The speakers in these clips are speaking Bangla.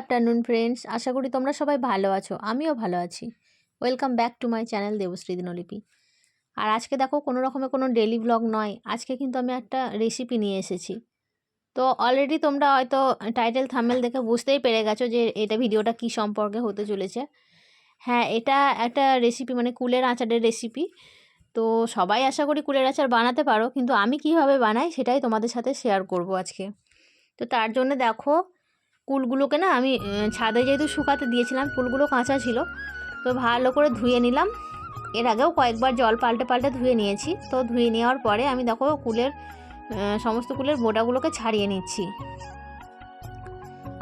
আফটারনুন ফ্রেন্ডস আশা করি তোমরা সবাই ভালো আছো। আমিও ভালো আছি। Welcome back to my channel Debashree Dinlipi আর আজকে দেখো, কোনো রকমের কোনো ডেলি ব্লগ নয়। আজকে কিন্তু আমি একটা রেসিপি নিয়ে এসেছি। তো অলরেডি তোমরা হয়তো টাইটেল থামেল দেখে বুঝতেই পেরে গেছো যে এটা ভিডিওটা কী সম্পর্কে হতে চলেছে। হ্যাঁ এটা একটা রেসিপি মানে কুলের আচারের রেসিপি তো সবাই আশা করি কুলের আচার বানাতে পারো। কিন্তু আমি কীভাবে বানাই সেটাই তোমাদের সাথে শেয়ার করব আজকে। তো তার জন্য দেখো কুলগুলোকে না আমি ছাদে যেহেতু শুকাতে দিয়েছিলাম কুলগুলো কাঁচা ছিল, তো ভালো করে ধুয়ে নিলাম। এর আগেও কয়েকবার জল পাল্টে পাল্টে ধুয়ে নিয়েছি। তো ধুয়ে নেওয়ার পরে আমি দেখো কুলের সমস্ত কুলের বোটাগুলোকে ছাড়িয়ে নিচ্ছি।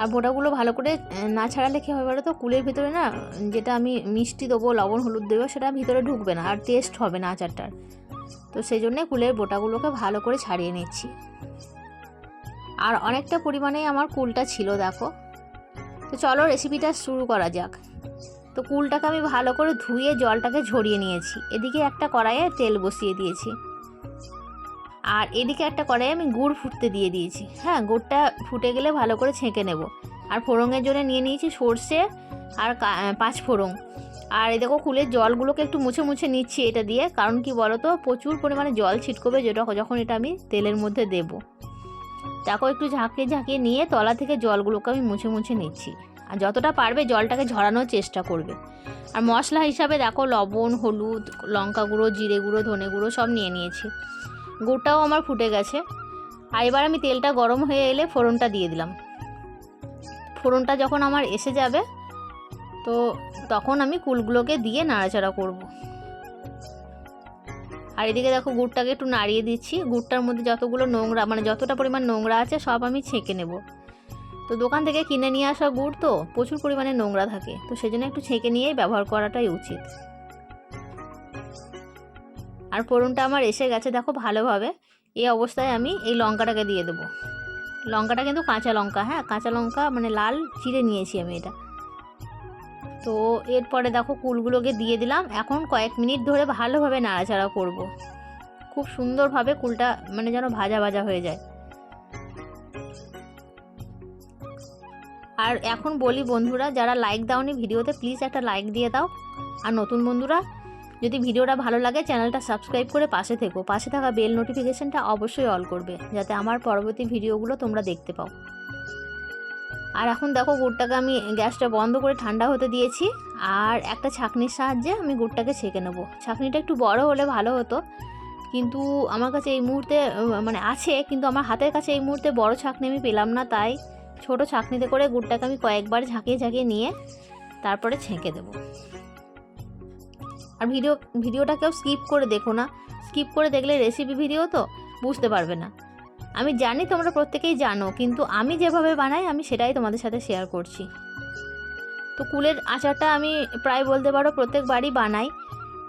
আর বোটাগুলো ভালো করে না ছাড়ালে কী হবে বলো তো কুলের ভিতরে না, যেটা আমি মিষ্টি দেবো, লবণ, হলুদ দেবো, সেটা ভিতরে ঢুকবে না আর টেস্ট হবে না আচারটার। তো সেই জন্যে কুলের বোটাগুলোকে ভালো করে ছাড়িয়ে নিচ্ছি। আর অনেকটা পরিমাণে আমার কুলটা ছিল, দেখো। তো চলো রেসিপিটা শুরু করা যাক। তো কুলটাকে আমি ভালো করে ধুয়ে জলটাকে ঝরিয়ে নিয়েছি। এদিকে একটা কড়াইয়ে তেল বসিয়ে দিয়েছি। আর এদিকে একটা কড়াইয়ে আমি গুড় ফুটতে দিয়ে দিয়েছি। হ্যাঁ গুড়টা ফুটে গেলে ভালো করে ছেঁকে নেব। আর ফোড়ঙের জন্য নিয়ে নিয়েছি সর্ষে আর পাঁচ ফোড়ং আর এই দেখো কুলের জলগুলোকে একটু মুছে মুছে নিচ্ছি এটা দিয়ে। কারণ কি বলো তো প্রচুর পরিমাণে জল ছিটকবে যেটা যখন এটা আমি তেলের মধ্যে দেবো। দেখো একটু ঝাঁকিয়ে ঝাঁকিয়ে নিয়ে তলা থেকে জলগুলোকে আমি মুছে মুছে নিচ্ছি। আর যতটা পারবে জলটাকে ঝরানোর চেষ্টা করবে। আর মশলা হিসাবে দেখো লবণ, হলুদ, লঙ্কা গুঁড়ো, জিরে গুঁড়ো, ধনে গুঁড়ো সব নিয়ে নিয়েছি। গুড়টাও আমার ফুটে গেছে। আর এবার আমি তেলটা গরম হয়ে এলে ফোড়নটা দিয়ে দিলাম। ফোড়নটা যখন আমার এসে যাবে, তো তখন আমি কুলগুলোকে দিয়ে নাড়াচাড়া করব। আর এদিকে দেখো গুড়টাকে একটু নাড়িয়ে দিচ্ছি। গুড়টার মধ্যে যতগুলো নোংরা মানে যতটা পরিমাণ নোংরা আছে সব আমি ছেঁকে নেব। তো দোকান থেকে কিনে নিয়ে আসা গুড় তো প্রচুর পরিমাণে নোংরা থাকে। তো সেজন্য একটু ছেঁকে নিয়েই ব্যবহার করাটাই উচিত। আর ফোড়নটা আমার এসে গেছে দেখো ভালোভাবে। এই অবস্থায় আমি এই লঙ্কাটাকে দিয়ে দেবো। লঙ্কাটা কিন্তু কাঁচা লঙ্কা হ্যাঁ? কাঁচা লঙ্কা মানে লাল চিড়ে নিয়েছি আমি এটা। তো এরপরে দেখো কুলগুলোকে দিয়ে দিলাম। এখন কয়েক মিনিট ধরে ভালোভাবে নাড়াচাড়া করব। খুব সুন্দরভাবে কুলটা মানে যেন ভাজা ভাজা হয়ে যায়। আর এখন বলি বন্ধুরা, যারা লাইক দাওনি ভিডিওতে প্লিজ একটা লাইক দিয়ে দাও। আর নতুন বন্ধুরা, যদি ভিডিওটা ভালো লাগে, চ্যানেলটা সাবস্ক্রাইব করে পাশে থেকো। পাশে থাকা বেল নোটিফিকেশানটা অবশ্যই অল করবে, যাতে আমার পরবর্তী ভিডিওগুলো তোমরা দেখতে পাও। আর এখন দেখো গুড়টাকে আমি গ্যাসটা বন্ধ করে ঠান্ডা হতে দিয়েছি, আর একটা ছাঁকনির সাহায্যে আমি গুড়টাকে ছেঁকে নেব। ছাঁকনিটা একটু বড় হলে ভালো হতো, কিন্তু আমার কাছে এই মুহূর্তে মানে আছে, কিন্তু আমার হাতের কাছে এই মুহূর্তে বড় ছাঁকনি আমি পেলাম না, তাই ছোট ছাঁকনিতে করে গুড়টাকে আমি কয়েকবার ঝাঁকিয়ে ঝাঁকিয়ে নিয়ে তারপরে ছেঁকে দেবো। আর ভিডিও, ভিডিওটা কেউ স্কিপ করে দেখো না। স্কিপ করে দেখলে রেসিপি ভিডিও তো বুঝতে পারবে না। আমি জানি তোমরা প্রত্যেকেই জানো, কিন্তু আমি যেভাবে বানাই, আমি সেটাই তোমাদের সাথে শেয়ার করছি। তো কুলের আচারটা আমি প্রায় বলতে পারো প্রত্যেক বাড়ি বানাই,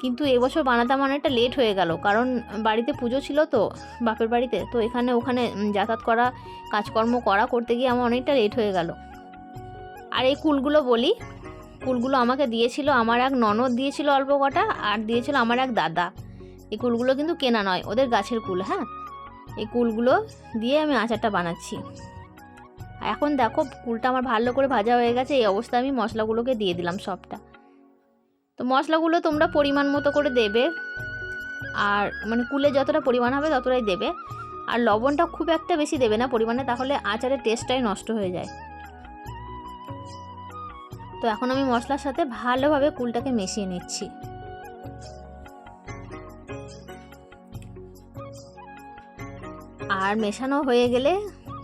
কিন্তু এবছর বানাতাম অনেকটা লেট হয়ে গেল, কারণ বাড়িতে পুজো ছিল তো, বাপের বাড়িতে, তো এখানে ওখানে যাতায়াত করা, কাজকর্ম করা করতে গিয়ে আমার অনেকটা লেট হয়ে গেল। আর এই কুলগুলো বলি, কুলগুলো আমাকে দিয়েছিল আমার এক ননদ দিয়েছিল অল্প কটা, আর দিয়েছিল আমার এক দাদা। এই কুলগুলো কিন্তু কেনা নয়, ওদের গাছের কুল হ্যাঁ? এই কুলগুলো দিয়ে আমি আচারটা বানাচ্ছি। এখন দেখো, কুলটা আমার ভালো করে ভাজা হয়ে গেছে, এই অবস্থায় আমি মশলাগুলোকে দিয়ে দিলাম সবটা। তো মশলাগুলো তোমরা পরিমাণ মতো করে দেবে, আর মানে কুলে যতটা পরিমাণ হবে ততটাই দেবে। আর লবণটা খুব একটা বেশি দেবে না পরিমাণে, তাহলে আচারের টেস্টটাই নষ্ট হয়ে যায়। তো এখন আমি মশলার সাথে ভালোভাবে কুলটাকে মিশিয়ে নিচ্ছি। আর মেশানো হয়ে গেলে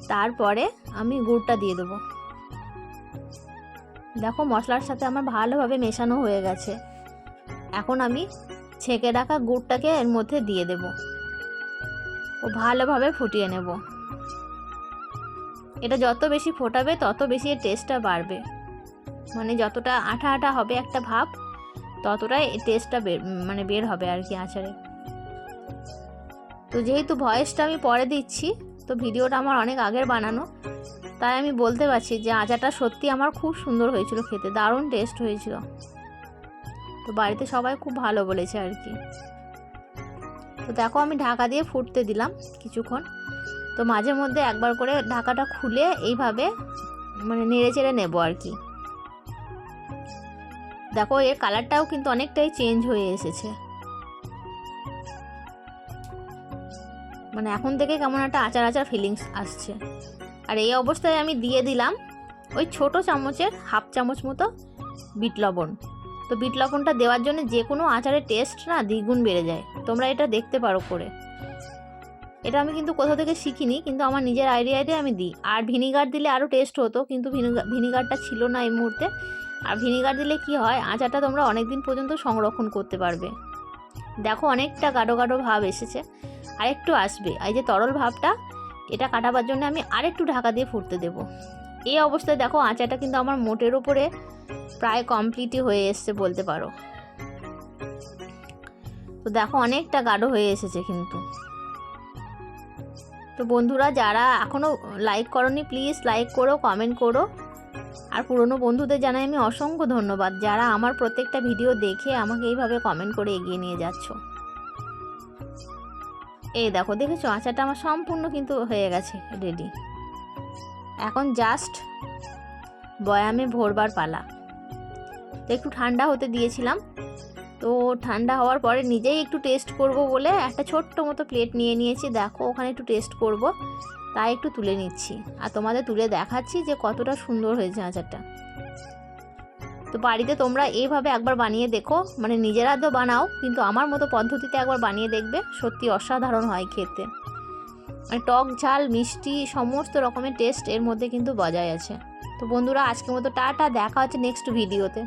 তারপরে আমি গুড়টা দিয়ে দেবো। দেখো মশলার সাথে আমার ভালোভাবে মেশানো হয়ে গেছে। এখন আমি ছেঁকে রাখা গুড়টাকে এর মধ্যে দিয়ে দেব। ও ভালোভাবে ফুটিয়ে নেব। এটা যত বেশি ফোটাবে, তত বেশি এর টেস্টটা বাড়বে। মানে যতটা আঠা আঠা হবে একটা ভাব, ততটাই টেস্টটা বের মানে বের হবে আর কি আচারে। তো যেহেতু ভয়েসটা আমি পরে দিচ্ছি, তো ভিডিওটা আমার অনেক আগের বানানো, তাই আমি বলতে পারছি যে আচাটা সত্যি আমার খুব সুন্দর হয়েছিল খেতে, দারুণ টেস্ট হয়েছিল। তো বাড়িতে সবাই খুব ভালো বলেছে আর কি। তো দেখো আমি ঢাকা দিয়ে ফুটতে দিলাম কিছুক্ষণ, তো মাঝে মধ্যে একবার করে ঢাকাটা খুলে এইভাবে মানে নেড়ে চেড়ে নেব আর কি। দেখো এর কালারটাও কিন্তু অনেকটাই চেঞ্জ হয়ে এসেছে। মানে এখন থেকে কেমন একটা আচার আচার ফিলিংস আসছে। আর এই অবস্থায় আমি দিয়ে দিলাম ওই ছোট চামচের হাফ চামচ মতো বিট লবণ। তো বিট লবণটা দেওয়ার জন্য যে কোনো আচারের টেস্ট না দ্বিগুণ বেড়ে যায়। তোমরা এটা দেখতে পারো করে। এটা আমি কিন্তু কোথাও থেকে শিখিনি, কিন্তু আমার নিজের আইডিয়াতে আমি দিই। আর ভিনিগার দিলে আরও টেস্ট হতো, কিন্তু ভিনিগার ভিনিগারটা ছিল না এই মুহূর্তে। আর ভিনিগার দিলে কি হয়, আচারটা তোমরা অনেক দিন পর্যন্ত সংরক্ষণ করতে পারবে। দেখো অনেকটা গাঢ় গাঢ় ভাব এসেছে। আর একটু আসবে। এই যে তরল ভাবটা, এটা কাটাবার জন্য আমি আরেকটু ঢাকা দিয়ে ফুটতে দেবো। এই অবস্থায় দেখো আচারটা কিন্তু আমার মোটের ওপরে প্রায় কমপ্লিটই হয়ে এসছে বলতে পারো। তো দেখো অনেকটা গাঢ় হয়ে এসেছে কিন্তু। তো বন্ধুরা, যারা এখনও লাইক করনি প্লিজ লাইক করো কমেন্ট করো। আর পুরনো বন্ধুদের জানাই আমি অসংখ্য ধন্যবাদ যারা আমার প্রত্যেকটা ভিডিও দেখে আমাকে এইভাবে কমেন্ট করে এগিয়ে নিয়ে যাচ্ছ। এই দেখো, দেখেছ? আচারটা আমার সম্পূর্ণ কিন্তু হয়ে গেছে রেডি এখন জাস্ট বয়ামে ভরবার পালা। তো একটু ঠান্ডা হতে দিয়েছিলাম। তো ঠান্ডা হওয়ার পরে নিজেই একটু টেস্ট করব বলে একটা ছোট্ট মতো প্লেট নিয়ে নিয়েছি। দেখো, ওখানে একটু টেস্ট করব। তাই একটু তুলে নিচ্ছি। আর তোমাদের তুলে দেখাচ্ছি যে কতটা সুন্দর হয়েছে আচারটা। তো বাড়িতে তোমরা এইভাবে একবার বানিয়ে দেখো। মানে নিজেরা তো বানাও, কিন্তু আমার মতো পদ্ধতিতে একবার বানিয়ে দেখবে, সত্যি অসাধারণ হয় খেতে। মানে টক ঝাল, মিষ্টি, সমস্ত রকমের টেস্ট এর মধ্যে কিন্তু বজায় আছে। তো বন্ধুরা, আজকের মতো টাটা, দেখা হচ্ছে নেক্সট ভিডিওতে